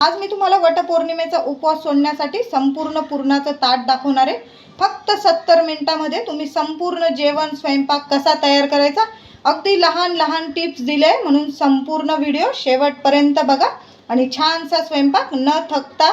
आज मी तुम्हाला वटपौर्णिमेचा उपवास सोडण्यासाठी संपूर्ण पूर्णाचं ताट दाखवणार आहे. फक्त सत्तर मिनिटामध्ये तुम्ही संपूर्ण जेवण स्वयंपाक कसा तयार करायचा अगदी लहान लहान टिप्स दिले आहे. म्हणून संपूर्ण व्हिडिओ शेवटपर्यंत बघा आणि छानसा स्वयंपाक न थकता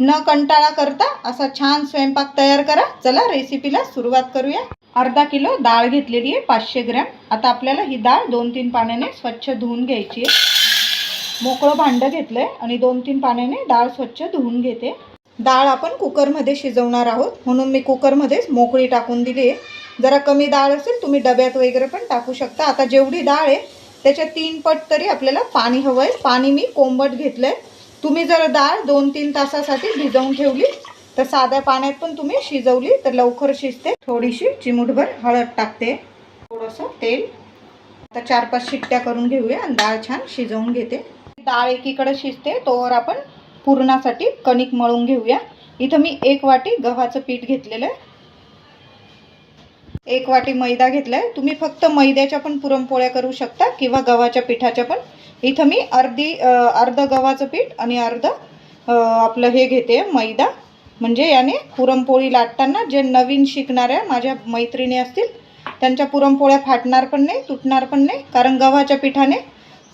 न कंटाळा करता असा छान स्वयंपाक तयार करा. चला रेसिपीला सुरुवात करूया. अर्धा किलो डाळ घेतलेली आहे पाचशे ग्रॅम. आता आपल्याला ही डाळ दोन तीन पाण्याने स्वच्छ धुवून घ्यायची आहे. मोकळं भांडं घेतलं आहे आणि दोन तीन पाण्याने डाळ स्वच्छ धुवून घेते. डाळ आपण कुकरमध्ये शिजवणार आहोत. म्हणून मी कुकरमध्येच मोकळी टाकून दिली आहे. जरा कमी डाळ असेल तुम्ही डब्यात वगैरे पण टाकू शकता. आता जेवढी डाळ आहे त्याच्या तीन पट तरी आपल्याला पाणी हवं आहे पाणी मी कोंबट घेतलं आहे तुम्ही जर डाळ दोन तीन तासासाठी भिजवून ठेवली तर साध्या पाण्यात पण तुम्ही शिजवली तर लवकर शिजते. थोडीशी चिमूटभर हळद टाकते. थोडंसं तेल. आता चार पाच शिट्ट्या करून घेऊया आणि डाळ छान शिजवून घेते. डाळ एकीकडे शिजते तोवर आपण पुरणासाठी कणिक मळून घेऊया. इथं मी एक वाटी गव्हाचं पीठ घेतलेलं आहे. एक वाटी मैदा घेतला आहे तुम्ही फक्त मैद्याच्या पण पुरणपोळ्या करू शकता किंवा गव्हाच्या पिठाच्या पण. इथं मी अर्धी अर्ध गव्हाचं पीठ आणि अर्ध आपलं हे घेते मैदा. म्हणजे याने पुरणपोळी लाटताना जे नवीन शिकणाऱ्या माझ्या मैत्रिणी असतील त्यांच्या पुरणपोळ्या फाटणार पण नाही तुटणार पण नाही. कारण गव्हाच्या पिठाने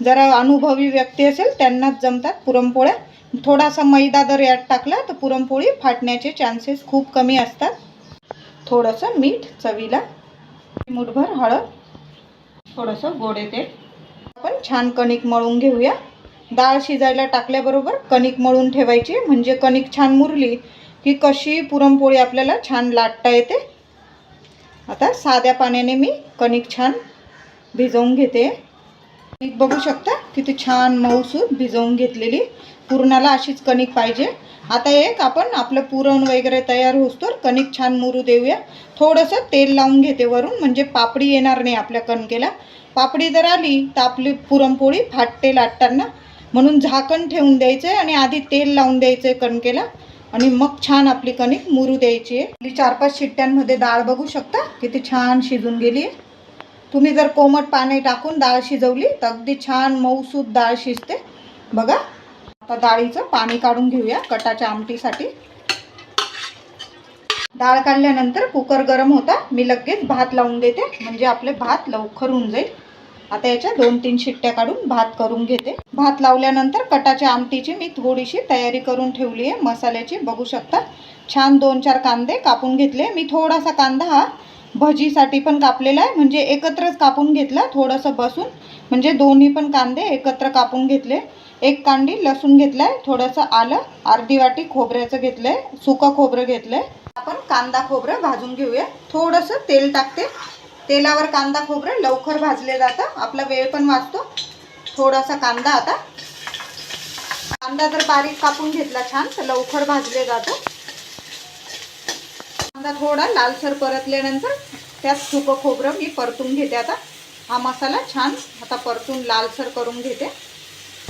जरा अनुभवी व्यक्ती असेल त्यांनाच जमतात पुरणपोळ्या. थोडासा मैदा जर यात टाकला तर पुरणपोळी फाटण्याचे चान्सेस खूप कमी असतात. थोडंसं मीठ चवीला. मुठभर हळद थोडंसं गोडे तेल. आपण छान कणिक मळून घेऊया. डाळ शिजायला टाकल्याबरोबर कणिक मळून ठेवायची म्हणजे कणिक छान मुरली की कशी पुरणपोळी आपल्याला छान लाटता येते. आता साध्या पाण्याने मी कणिक छान भिजवून घेते. कणिक बघू शकता किती छान मऊसूद भिजवून घेतलेली. पुरणाला अशीच कणिक पाहिजे. आता एक आपण आपलं पुरण वगैरे तयार होसतोर कणिक छान मुरू देऊया. थोडंसं तेल लावून घेते वरून म्हणजे पापडी येणार नाही आपल्या कणकेला. पापडी जर आली तर आपली पुरणपोळी फाटते लाटताना. म्हणून झाकण ठेवून द्यायचं आहे आणि आधी तेल लावून द्यायचं आहे कणकेला. आणि मग छान आपली कणिक मुरू द्यायची आहे. आपली चार पाच शिट्ट्यांमध्ये डाळ बघू शकता किती छान शिजून गेली आहे. तुम्ही जर कोमट पाणी टाकून डाळ शिजवली तर अगदी छान मऊसूत डाळ शिजते. बघा आता डाळीचं पाणी काढून घेऊया कटाच्या आमटीसाठी. डाळ काढल्यानंतर कुकर गरम होता मी लगेच भात लावून देते म्हणजे आपले भात लवकर होऊन जाईल. आता याच्या दोन तीन शिट्ट्या काढून भात करून घेते. भात लावल्यानंतर कटाच्या आमटीची मी थोडीशी तयारी करून ठेवली आहे. मसाल्याची बघू शकता. छान दोन चार कांदे कापून घेतले. मी थोडासा कांदा हा भजीसाठी पण कापलेला आहे. म्हणजे एकत्रच कापून घेतला थोडंसं बसून. म्हणजे दोन्ही पण कांदे एकत्र कापून घेतले. एक कांडी लसूण घेतलाय थोडंसं आलं अर्धी वाटी खोबऱ्याचं घेतलंय सुकं खोबरं घेतलंय. आपण कांदा खोबरं भाजून घेऊया. थोडंसं तेल टाकते. तेलावर कांदा खोबरं लवकर भाजले जातं. आपला वेळ पण वाचतो. थोडासा कांदा आता. कांदा जर बारीक कापून घेतला छान तर लवकर भाजले जातं. आता थोडा लालसर परतल्यानंतर त्यात सुकं खोबरं मी परतून घेते. आता हा मसाला छान आता परतून लालसर करून घेते.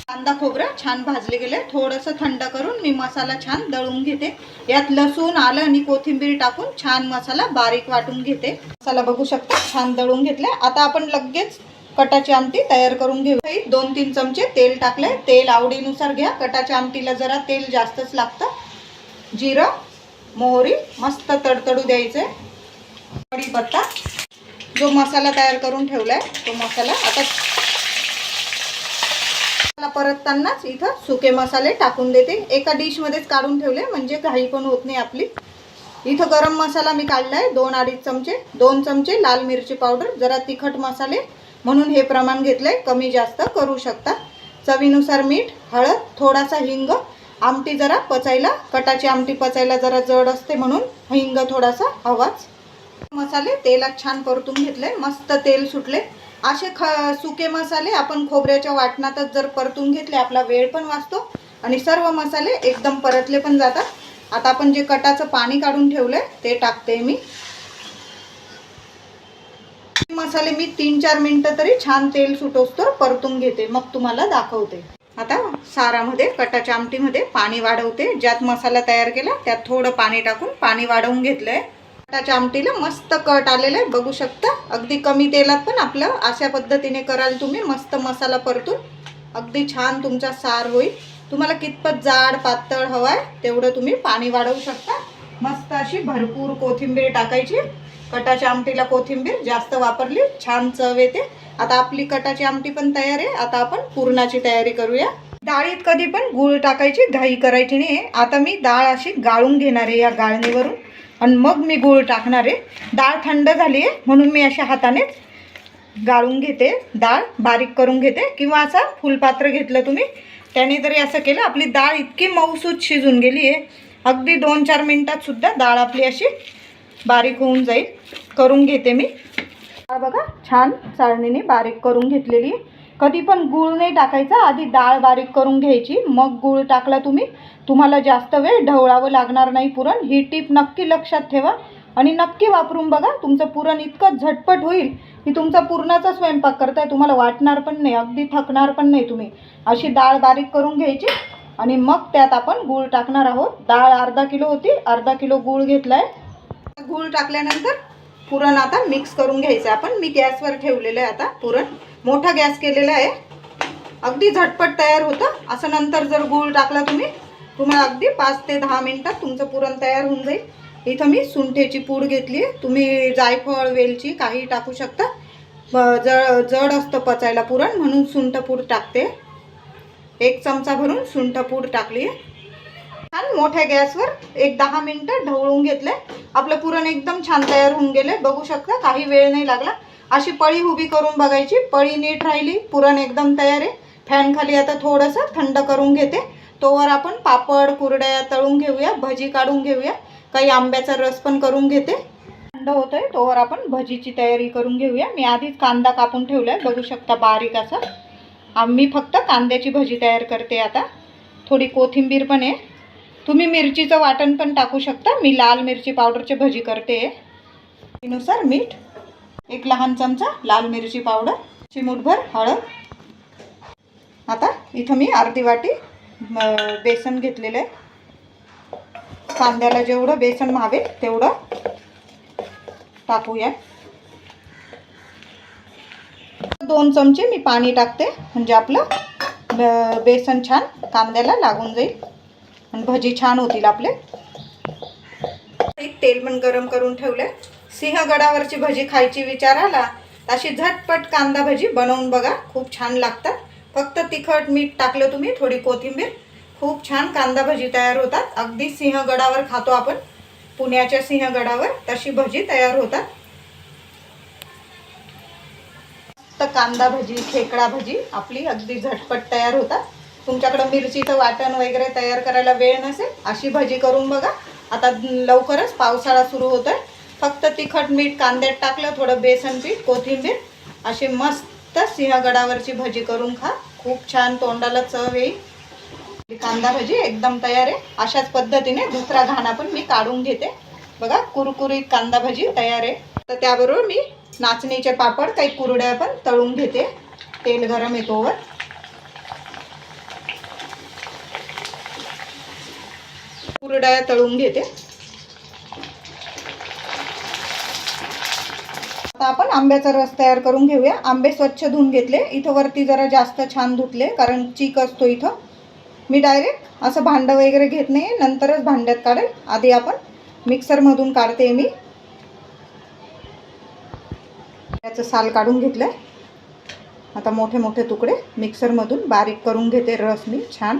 कांदा खोबरं छान भाजले गेले. थोडंसं थंड करून मी मसाला छान दळून घेते. यात लसूण आलं आणि कोथिंबीर टाकून छान मसाला बारीक वाटून घेते. मसाला बघू शकता छान दळून घेतलाय आता आपण लगेच कटाची आमटी तयार करून घेऊ. दोन तीन चमचे तेल टाकले तेल आवडीनुसार घ्या. कटाच्या आमटीला जरा तेल जास्तच लागतं. जिरं मोहरी मस्त तडतडू द्यायचं. कढीपत्ता जो मसाला तयार करून ठेवलाय तो मसाला आता मसाला परततानाच इथं सुके मसाले टाकून देते. एका डिशमध्येच काढून ठेवले म्हणजे घाई पण होत नाही आपली. इथं गरम मसाला मी काढलाय दोन अडीच चमचे दोन चमचे लाल मिरची पावडर. जरा तिखट मसाले म्हणून हे प्रमाण घेतलंय कमी जास्त करू शकता. चवीनुसार मीठ हळद थोडासा हिंग आमटी जरा पचायला कटाची आमटी पचायला जरा जड असते म्हणून हिंग थोडासा हवाच मसाले तेलात छान परतून घेतले मस्त तेल सुटले. असे ख सुके मसाले आपण खोबऱ्याच्या वाटणातच जर परतून घेतले आपला वेळ पण वाचतो आणि सर्व मसाले एकदम परतले पण जातात. आता आपण जे कटाचं पाणी काढून ठेवलंय ते टाकते मी. मसाले मी तीन चार मिनटं तरी छान तेल सुटवतो परतून घेते मग तुम्हाला दाखवते. आता सारामध्ये कटाच्या आमटीमध्ये पाणी वाढवते. ज्यात मसाला तयार केला त्यात थोडं पाणी टाकून पाणी वाढवून घेतलंय. कटाच्या आमटीला मस्त कट आलेलं आहे. बघू शकता अगदी कमी तेलात पण आपलं अशा पद्धतीने कराल तुम्ही. मस्त मसाला परतून. अगदी छान तुमचा सार होईल. तुम्हाला कितपत जाड पातळ हवं आहे तेवढं तुम्ही पाणी वाढवू शकता. मस्त अशी भरपूर कोथिंबीर टाकायची. कटाच्या आमटीला कोथिंबीर जास्त वापरली छान चव येते. आता आपली कटाची आमटी पण तयार आहे. आता आपण पुरणाची तयारी करूया. डाळीत कधी पण गूळ टाकायची घाई करायची नाही आता मी डाळ अशी गाळून घेणार आहे या गाळणीवरून. आणि मग मी गूळ टाकणार आहे. डाळ थंड झाली आहे म्हणून मी अशा हातानेच गाळून घेते. डाळ बारीक करून घेते. किंवा असं फुलपात्र घेतलं तुम्ही त्याने जरी असं केलं. आपली डाळ इतकी मऊसूत शिजून गेली आहे अगदी दोन चार मिनटात सुद्धा डाळ आपली अशी बारीक होऊन जाईल. करून घेते मी. बघा छान चाळणीने बारीक करून घेतलेली कधी पण गूळ नाही टाकायचा आधी डाळ बारीक करून घ्यायची. मग गूळ टाकला तुम्ही तुम्हाला जास्त वेळ ढवळावं लागणार नाही पुरण. ही टीप नक्की लक्षात ठेवा आणि नक्की वापरून बघा तुमचं पुरण इतकं झटपट होईल की तुमचा पुरणाचा स्वयंपाक करताय तुम्हाला वाटणार पण नाही अगदी थकणार पण नाही तुम्ही. अशी डाळ बारीक करून घ्यायची आणि मग त्यात आपण गूळ टाकणार आहोत. डाळ अर्धा किलो होती अर्धा किलो गूळ आहे गूळ टाकल्यानंतर पुरण आता मिक्स करून घ्यायचं आपण मी गॅसवर ठेवलेलं आहे आता पुरण. मोठा गॅस केलेला आहे. अगदी झटपट तयार होतं. असं नंतर जर गूळ टाकला तुम्ही तुम्हाला अगदी पाच ते दहा मिनटात तुमचं पुरण तयार होऊन जाईल. इथं मी सुंठेची पूड घेतली आहे. तुम्ही जायफळ वेलची काही टाकू शकता. जळ जड असतं पचायला पुरण म्हणून सुंठ पूड टाकते. एक चमचा भरून सुंठ पूड टाकली आहे. छान मोठ्या गॅसवर एक दहा मिनटं ढवळून घेतले आपलं पुरण एकदम छान तयार होऊन गेले. बघू शकता काही वेळ नाही लागला. अशी पळी उभी करून बघायची. पळी नीट राहिली पुरण एकदम तयार आहे. फॅन खाली आता थोडंसं थंड करून घेते. तोवर आपण पापड कुरड्या तळून घेऊया भजी काढून घेऊया. काही आंब्याचा रस पण करून घेते. थंड होतोय तोवर आपण भजीची तयारी करून घेऊया. मी आधीच कांदा कापून ठेवला आहे बघू शकता बारीक असा. आम्ही फक्त कांद्याची भजी तयार करते आता. थोडी कोथिंबीर पण आहे. तुम्ही मिरचीचं वाटण पण टाकू शकता. मी लाल मिरची पावडरची भजी करते. नुसार मीठ एक लहान चमचा लाल मिरची पावडर चिमूटभर हळद. आता इथं मी अर्धी वाटी बेसन घेतलेलं आहे. कांद्याला जेवढं बेसन व्हावे तेवढं टाकूया. दोन चमचे मी पाणी टाकते. म्हणजे आपलं बेसन छान कांद्याला लागून जाईल. आणि भजी छान होतील आपले. एक तेल पण गरम करून ठेवले सिंहगडावरची भजी खायची विचार आला तर अशी झटपट कांदा भजी बनवून बघा खूप छान लागतात. फक्त तिखट मीठ टाकलं तुम्ही थोडी कोथिंबीर. खूप छान कांदा भजी तयार होतात. अगदी सिंहगडावर खातो आपण. पुण्याच्या सिंहगडावर तशी भजी तयार होतात. तर कांदा भजी खेकडा भजी आपली अगदी झटपट तयार होतात. तुमच्याकडं मिरचीचं वाटण वगैरे तयार करायला वेळ नसेल अशी भजी करून बघा. आता लवकरच पावसाळा सुरू होतोय. फक्त तिखट मीठ कांद्यात टाकलं थोडं बेसन पीठ कोथिंबीर अशी मस्त सिंहगडावरची भजी करून खा. खूप छान तोंडाला चव येईल. कांदा भजी एकदम तयार आहे. अशाच पद्धतीने दुसरा घाणा पण मी काढून घेते. बघा कुरकुरीत कांदा भजी तयार आहे. तर त्याबरोबर मी नाचणीचे पापड काही कुरड्या पण तळून घेते. तेल गरम येतोवर. कुरड्या तळून घेते. आता आपण आंब्याचा रस तयार करून घेऊया. आंबे स्वच्छ धुवून घेतले. इथं वरती जरा जास्त छान धुतले कारण चीक असतो इथं. मी डायरेक्ट असं भांडं वगैरे घेत नाही नंतरच भांड्यात काढेल. आधी आपण मिक्सरमधून काढते मी. याचं साल काढून घेतलं आता मोठे मोठे तुकडे मिक्सरमधून बारीक करून घेते रस मी छान.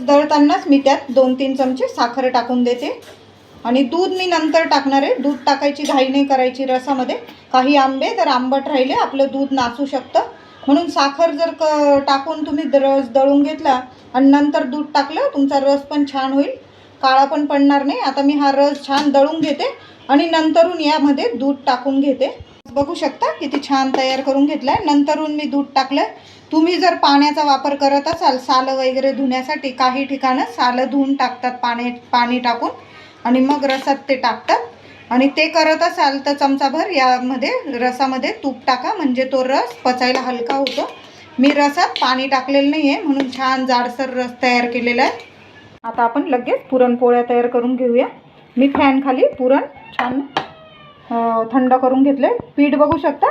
दळतानाच मी त्यात दोन तीन चमचे साखर टाकून देते. आणि दूध मी नंतर टाकणार आहे. दूध टाकायची घाई नाही करायची रसामध्ये. काही आंबे तर आंबट राहिले आपलं दूध नाचू शकतं. म्हणून साखर जर क टाकून तुम्ही रस दळून घेतला आणि नंतर दूध टाकलं तुमचा रस पण छान होईल. काळा पण पडणार नाही. आता मी हा रस छान दळून घेते आणि नंतरून यामध्ये दूध टाकून घेते. बघू शकता किती छान तयार करून घेतलाय. नंतरून मी दूध टाकलं तुम्ही जर पाण्याचा वापर करत असाल सालं वगैरे धुण्यासाठी काही ठिकाणं सालं धुवून टाकतात पाणी पाणी टाकून. आणि मग रसात ते टाकतात. आणि ते करत असाल तर चमचाभर यामध्ये रसामध्ये तूप टाका. म्हणजे तो रस पचायला हलका होतो. मी रसात पाणी टाकलेलं नाही आहे म्हणून छान जाडसर रस तयार केलेला आहे. आता आपण लगेच पुरणपोळ्या तयार करून घेऊया. मी फॅनखाली पुरण छान थंड करून घेतले. पीठ बघू शकता?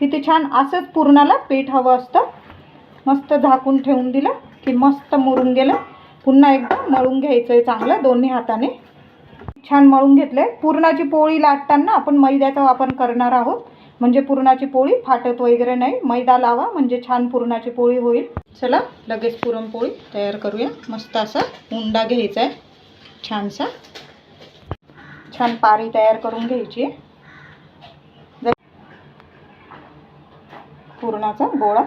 किती छान असंच पुरणाला पीठ हवं असतं. मस्त झाकून ठेवून दिलं की मस्त मुरून गेलं. पुन्हा एकदा मळून घ्यायचं आहे चांगलं दोन्ही हाताने. छान मळून घेतलं. आहे पुरणाची पोळी लाटताना आपण मैद्याचा वापर करणार आहोत. म्हणजे पुरणाची पोळी फाटत वगैरे नाही. मैदा लावा म्हणजे छान पुरणाची पोळी होईल. चला लगेच पुरणपोळी तयार करूया. मस्त असा उंडा घ्यायचा आहे छानसा. छान पारी तयार करून घ्यायची. आहे जर- पुरणाचा गोळा.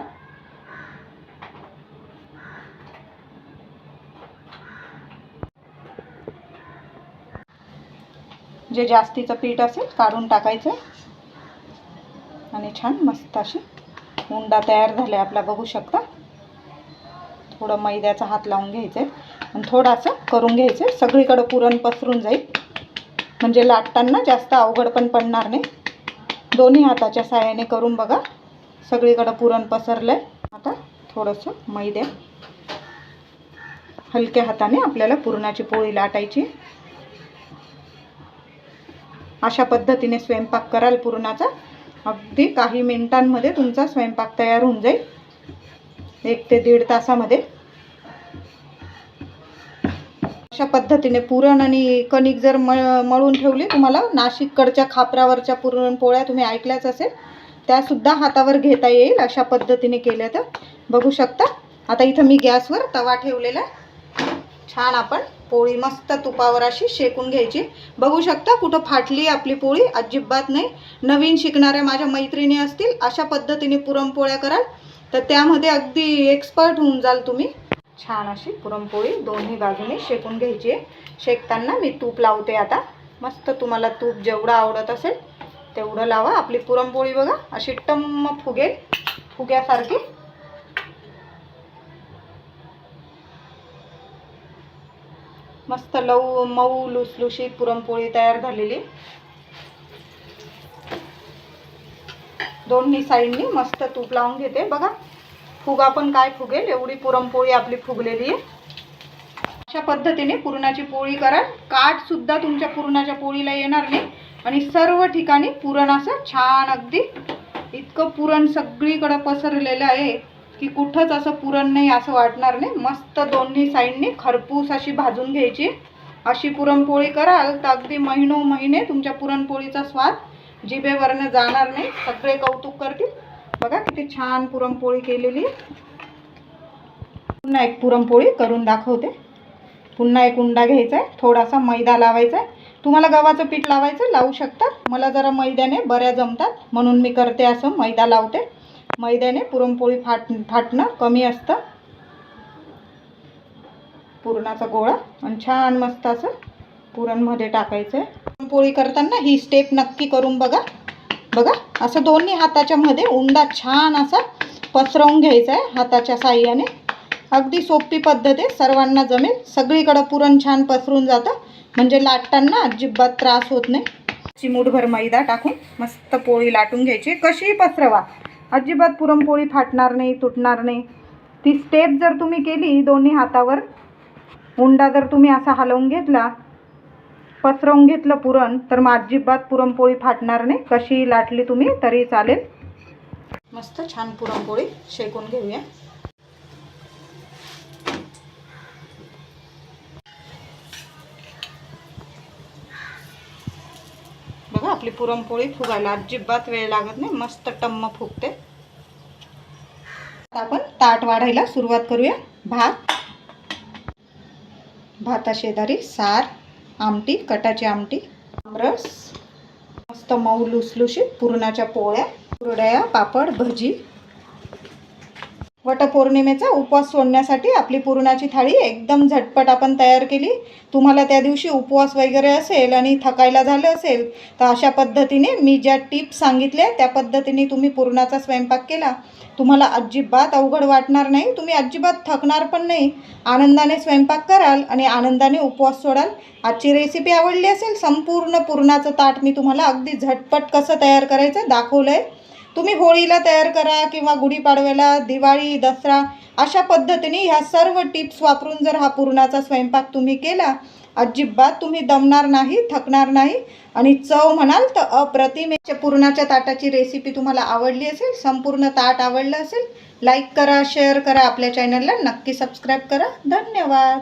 जे जास्तीचं पीठ असेल काढून टाकायचं आणि छान मस्त अशी उंडा तयार झाला आपला बघू शकता. थोडं मैद्याचा हात लावून घ्यायचं आहे आणि थोडासा करून घ्यायचं आहे सगळीकडं पुरण पसरून जाईल. म्हणजे लाटताना जास्त अवघड पण पडणार नाही. दोन्ही हाताच्या साह्याने करून बघा. सगळीकडं पुरण पसरलं आहे आता थोडंसं मैद्या हलक्या हाताने आपल्याला पुरणाची पोळी लाटायची. अशा पद्धतीने स्वयंपाक कराल पुरणाचा. अगदी काही मिनिटांमध्ये तुमचा स्वयंपाक तयार होऊन जाईल. एक ते दीड तासामध्ये. अशा पद्धतीने पुरण आणि कणिक जर म मळून ठेवली तुम्हाला नाशिककडच्या खापरावरच्या पुरणपोळ्या तुम्ही ऐकल्याच असेल. त्यासुद्धा हातावर घेता येईल अशा पद्धतीने केल्या तर. बघू शकता. आता इथं मी गॅसवर तवा ठेवलेला आहे. छान आपण पोळी मस्त तुपावर अशी शेकून घ्यायची. बघू शकता कुठं फाटली आपली पोळी. अजिबात नाही. नवीन शिकणाऱ्या माझ्या मैत्रिणी असतील अशा पद्धतीने पुरणपोळ्या कराल. तर त्यामध्ये अगदी एक्सपर्ट होऊन जाल तुम्ही. छान अशी पुरणपोळी दोन्ही बाजूने शेकून घ्यायची आहे. शेकताना मी तूप लावते आता. मस्त तुम्हाला तूप जेवढं आवडत असेल तेवढं लावा. आपली पुरणपोळी बघा अशी टम्म फुगेल फुग्यासारखी. मस्त लऊ मऊ लुसलुशीत पुरणपोळी तयार झालेली. दोन्ही साईडनी मस्त तूप लावून घेते. बघा फुगा पण काय फुगेल एवढी पुरणपोळी आपली फुगलेली आहे. अशा पद्धतीने पुरणाची पोळी करा. काठ सुद्धा तुमच्या पुरणाच्या पोळीला येणार नाही. आणि सर्व ठिकाणी पुरण असं छान अगदी इतकं पुरण सगळीकडं पसरलेलं आहे की कुठंच असं पुरण नाही असं वाटणार नाही. मस्त दोन्ही साईडनी खरपूस अशी भाजून घ्यायची. अशी पुरणपोळी कराल तर अगदी महिनो महिने तुमच्या पुरणपोळीचा स्वाद जिभेवरनं जाणार नाही. सगळे कौतुक करतील. बघा किती छान पुरणपोळी केलेली पुन्हा एक पुरणपोळी करून दाखवते. पुन्हा एक उंडा घ्यायचा आहे. थोडासा मैदा लावायचा आहे. तुम्हाला गव्हाचं पीठ लावायचं लावू शकता. मला जरा मैद्याने बऱ्या जमतात म्हणून मी करते असं मैदा लावते. मैद्याने पुरणपोळी फाट फाटणं कमी असतं. पुरणाचा गोळा आणि छान मस्त असं पुरणमध्ये टाकायचं आहे पुरणपोळी करताना ही स्टेप नक्की करून बघा. बघा असं दोन्ही हाताच्या मध्ये उंडा छान असा पसरवून घ्यायचा आहे हाताच्या साह्याने. अगदी सोपी पद्धत आहे सर्वांना जमेल. सगळीकडं पुरण छान पसरून जातं. म्हणजे लाटताना अजिबात त्रास होत नाही. चिमूटभर मैदा टाकून मस्त पोळी लाटून घ्यायची. कशीही पसरवा? अजिबात पुरणपोळी फाटणार नाही तुटणार नाही. ती स्टेप जर तुम्ही केली दोन्ही हातावर उंडा जर तुम्ही असा हलवून घेतला पसरवून घेतलं पुरण तर मग अजिबात पुरणपोळी फाटणार नाही. कशीही लाटली तुम्ही तरी चालेल. मस्त छान पुरणपोळी शेकून घेऊया. बघा आपली पुरणपोळी फुगायला अजिबात वेळ लागत नाही मस्त टम्म फुगते. आता आपण ताट वाढायला सुरुवात करूया. भात. भाता शेजारी सार आमटी कटाची आमटी आमरस. मस्त मऊ लुसलुशीत पुरणाच्या पोळ्या कुरड्या पापड भजी. वटपौर्णिमेचा उपवास सोडण्यासाठी आपली पुरणाची थाळी एकदम झटपट आपण तयार केली. तुम्हाला त्या दिवशी उपवास वगैरे असेल आणि थकायला झालं असेल तर अशा पद्धतीने मी ज्या टिप्स सांगितल्या त्या पद्धतीने तुम्ही पुरणाचा स्वयंपाक केला. तुम्हाला अजिबात अवघड वाटणार नाही. तुम्ही अजिबात थकणार पण नाही. आनंदाने स्वयंपाक कराल आणि आनंदाने उपवास सोडाल. आजची रेसिपी आवडली असेल संपूर्ण पुरणाचं ताट मी तुम्हाला अगदी झटपट कसं तयार करायचं दाखवलं आहे तुम्ही होळीला तयार करा किंवा गुढीपाडव्याला दिवाळी दसरा अशा पद्धतीने ह्या सर्व टिप्स वापरून जर हा पुरणाचा स्वयंपाक तुम्ही केला अजिबात तुम्ही दमणार नाही थकणार नाही आणि चव म्हणाल तर अप्रतिम पुरणाच्या ताटाची रेसिपी तुम्हाला आवडली असेल संपूर्ण ताट आवडलं असेल लाईक करा शेअर करा आपल्या चॅनलला नक्की सबस्क्राईब करा. धन्यवाद.